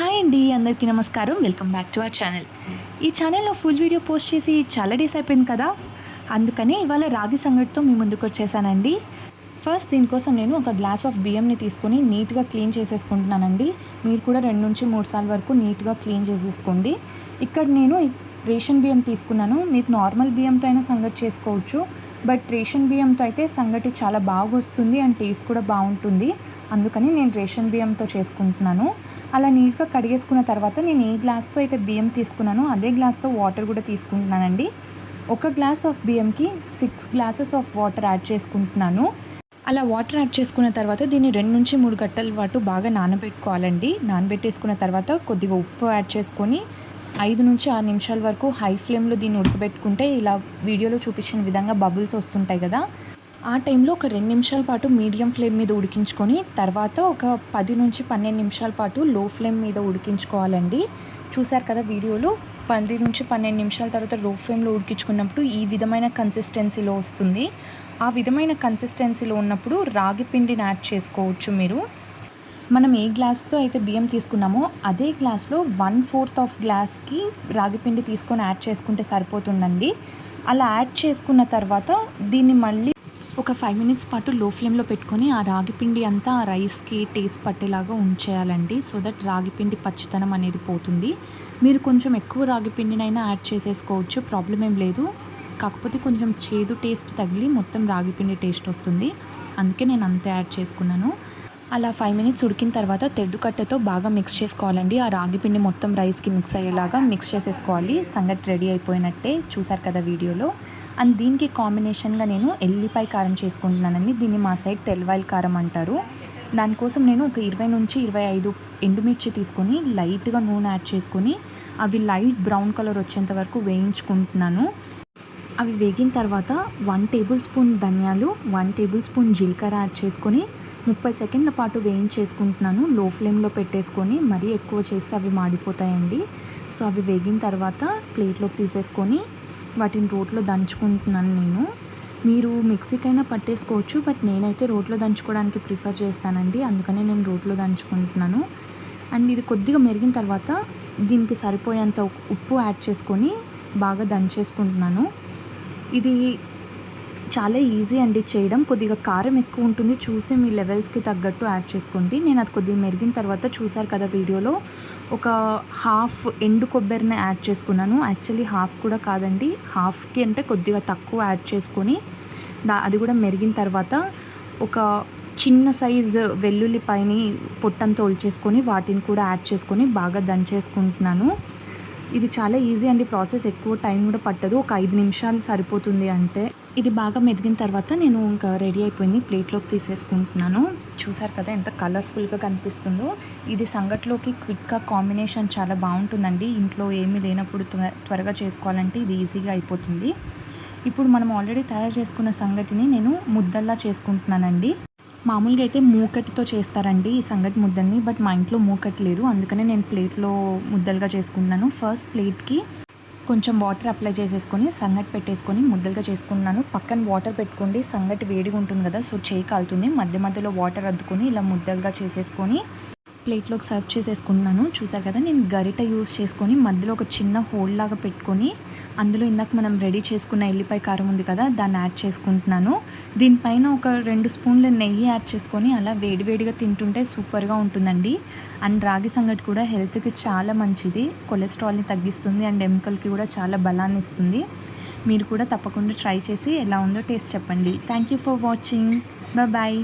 Hi అండి అందరికీ నమస్కారం. Welcome back to our channel. ఈ ఛానల్లో ఫుల్ వీడియో పోస్ట్ చేసి చాలా డేస్ అయిపోయింది కదా? అందుకని ఇవాళ రాగి సంగటితో మీ ముందుకు వచ్చేసానండి. ఫస్ట్ దీనికోసం నేను ఒక గ్లాస్ ఆఫ్ బియ్యంని తీసుకొని నీట్గా క్లీన్ చేసేసుకుంటున్నానండి. మీరు కూడా రెండు నుంచి మూడు సార్లు వరకు నీట్గా క్లీన్ చేసేసుకోండి. ఇక్కడ నేను రేషన్ బియ్యం తీసుకున్నాను. మీకు నార్మల్ బియ్యంతో అయినా సంగతి చేసుకోవచ్చు. బట్ రేషన్ బియ్యంతో అయితే సంగటి చాలా బాగా వస్తుంది అండ్ టేస్ట్ కూడా బాగుంటుంది. అందుకని నేను రేషన్ బియ్యంతో చేసుకుంటున్నాను. అలా నీట్గా కడిగేసుకున్న తర్వాత నేను ఏ గ్లాస్తో అయితే బియ్యం తీసుకున్నానో అదే గ్లాస్తో వాటర్ కూడా తీసుకుంటున్నానండి. ఒక glass of బియ్యంకి six glasses of water add చేసుకుంటున్నాను. అలా వాటర్ యాడ్ చేసుకున్న తర్వాత దీన్ని రెండు నుంచి మూడు గంటల పాటు బాగా నానబెట్టుకోవాలండి. నానబెట్టేసుకున్న తర్వాత కొద్దిగా ఉప్పు యాడ్ చేసుకొని ఐదు నుంచి ఆరు నిమిషాల వరకు హై ఫ్లేమ్లో దీన్ని ఉడకబెట్టుకుంటే ఇలా వీడియోలో చూపించిన విధంగా బబుల్స్ వస్తుంటాయి కదా. ఆ టైంలో ఒక రెండు నిమిషాల పాటు మీడియం ఫ్లేమ్ మీద ఉడికించుకొని తర్వాత ఒక పది నుంచి పన్నెండు నిమిషాల పాటు లో ఫ్లేమ్ మీద ఉడికించుకోవాలండి. చూసారు కదా వీడియోలో? పది నుంచి పన్నెండు నిమిషాల తర్వాత లో ఫ్లేమ్లో ఉడికించుకున్నప్పుడు ఈ విధమైన కన్సిస్టెన్సీలో వస్తుంది. ఆ విధమైన కన్సిస్టెన్సీలో ఉన్నప్పుడు రాగి పిండిని యాడ్ చేసుకోవచ్చు మీరు. మనం ఏ గ్లాస్తో అయితే బియ్యం తీసుకున్నామో అదే గ్లాస్లో వన్ ఫోర్త్ ఆఫ్ గ్లాస్కి రాగిపిండి తీసుకొని యాడ్ చేసుకుంటే సరిపోతుందండి. అలా యాడ్ చేసుకున్న తర్వాత దీన్ని మళ్ళీ ఒక ఫైవ్ మినిట్స్ పాటు లో ఫ్లేమ్లో పెట్టుకొని ఆ రాగిపిండి అంతా ఆ రైస్కి టేస్ట్ పట్టేలాగా ఉంచేయాలండి. సో దట్ రాగిపిండి పచ్చితనం అనేది పోతుంది. మీరు కొంచెం ఎక్కువ రాగిపిండినైనా యాడ్ చేసేసుకోవచ్చు. ప్రాబ్లం ఏం లేదు. కాకపోతే కొంచెం చేదు టేస్ట్ తగిలి మొత్తం రాగిపిండి టేస్ట్ వస్తుంది. అందుకే నేను అంతే యాడ్ చేసుకున్నాను. అలా ఫైవ్ మినిట్స్ ఉడికిన తర్వాత తెడ్డుకట్టతో బాగా మిక్స్ చేసుకోవాలండి. ఆ రాగి పిండి మొత్తం రైస్కి మిక్స్ అయ్యేలాగా మిక్స్ చేసేసుకోవాలి. సంగటి రెడీ అయిపోయినట్టే చూసారు కదా వీడియోలో. అండ్ దీనికి కాంబినేషన్గా నేను ఎల్లిపాయ కారం చేసుకుంటున్నానండి. దీన్ని మా సైడ్ తెల్లవాయిల్ కారం అంటారు. దానికోసం నేను ఒక ఇరవై నుంచి ఇరవై ఐదు ఎండుమిర్చి తీసుకొని లైట్గా నూనె యాడ్ చేసుకొని అవి లైట్ బ్రౌన్ కలర్ వచ్చేంత వరకు వేయించుకుంటున్నాను. అవి వేగిన తర్వాత వన్ టేబుల్ స్పూన్ ధనియాలు వన్ టేబుల్ స్పూన్ జీలకర్ర యాడ్ చేసుకొని ముప్పై సెకండ్ల పాటు వేయించేసుకుంటున్నాను. లో ఫ్లేమ్లో పెట్టేసుకొని మరీ ఎక్కువ చేస్తే అవి మాడిపోతాయండి. సో అవి వేగిన తర్వాత ప్లేట్లోకి తీసేసుకొని వాటిని రోట్లో దంచుకుంటున్నాను నేను. మీరు మిక్సీకైనా పట్టేసుకోవచ్చు బట్ నేనైతే రోట్లో దంచుకోవడానికి ప్రిఫర్ చేస్తానండి. అందుకనే నేను రోట్లో దంచుకుంటున్నాను. అండ్ ఇది కొద్దిగా మెరిగిన తర్వాత దీనికి సరిపోయేంత ఉప్పు యాడ్ చేసుకొని బాగా దంచేసుకుంటున్నాను. ఇది చాలా ఈజీ అండి చేయడం. కొద్దిగా కారం ఎక్కువ ఉంటుంది. చూసి మీ లెవెల్స్కి తగ్గట్టు యాడ్ చేసుకోండి. నేను అది కొద్దిగా మెరిగిన తర్వాత చూసారు కదా వీడియోలో ఒక హాఫ్ ఎండు కొబ్బరిని యాడ్ చేసుకున్నాను. యాక్చువల్లీ హాఫ్ కూడా కాదండి. హాఫ్కి అంటే కొద్దిగా తక్కువ యాడ్ చేసుకొని దా అది కూడా మెరిగిన తర్వాత ఒక చిన్న సైజ్ వెల్లుల్లిపాయని పొట్టంతో తోల్చేసుకొని వాటిని కూడా యాడ్ చేసుకొని బాగా దంచేసుకుంటున్నాను. ఇది చాలా ఈజీ అండి. ప్రాసెస్ ఎక్కువ టైం కూడా పట్టదు. ఒక ఐదు నిమిషాలు సరిపోతుంది అంటే. ఇది బాగా మెదిగిన తర్వాత నేను ఇంకా రెడీ అయిపోయింది. ప్లేట్లోకి తీసేసుకుంటున్నాను. చూసారు కదా ఎంత కలర్ఫుల్గా కనిపిస్తుందో. ఇది సంగట్లోకి క్విక్గా కాంబినేషన్ చాలా బాగుంటుందండి. ఇంట్లో ఏమీ లేనప్పుడు త్వరగా చేసుకోవాలంటే ఇది ఈజీగా అయిపోతుంది. ఇప్పుడు మనం ఆల్రెడీ తయారు చేసుకున్న సంగటిని నేను ముద్దల్లా చేసుకుంటున్నానండి. మామూలుగా అయితే మూకటితో చేస్తారండి ఈ సంగటి ముద్దల్ని బట్ మా ఇంట్లో మూకటి లేదు అందుకనే నేను ప్లేట్లో ముద్దలుగా చేసుకుంటున్నాను. ఫస్ట్ ప్లేట్కి కొంచెం వాటర్ అప్లై చేసేసుకొని సంగటి పెట్టేసుకొని ముద్దలుగా చేసుకున్నాను పక్కన వాటర్ పెట్టుకోండి. సంగటి వేడిగా ఉంటుంది కదా సో చేయి కాలుతుంది. మధ్య మధ్యలో వాటర్ అద్దుకొని ఇలా ముద్దలుగా చేసేసుకొని ప్లేట్లోకి సర్వ్ చేసేసుకుంటున్నాను. చూసారు కదా నేను గరిట యూస్ చేసుకొని మధ్యలో ఒక చిన్న హోల్ లాగా పెట్టుకొని అందులో ఇందాక మనం రెడీ చేసుకున్న ఎల్లిపాయ కారం ఉంది కదా దాన్ని యాడ్ చేసుకుంటున్నాను. దీనిపైన ఒక రెండు స్పూన్ల నెయ్యి యాడ్ చేసుకొని అలా వేడివేడిగా తింటుంటే సూపర్గా ఉంటుందండి. అండ్ రాగి సంగటి కూడా హెల్త్కి చాలా మంచిది. కొలెస్ట్రాల్ని తగ్గిస్తుంది అండ్ ఎముకలకి కూడా చాలా బలాన్ని ఇస్తుంది. మీరు కూడా తప్పకుండా ట్రై చేసి ఎలా ఉందో టేస్ట్ చెప్పండి. Thank you for watching. Bye.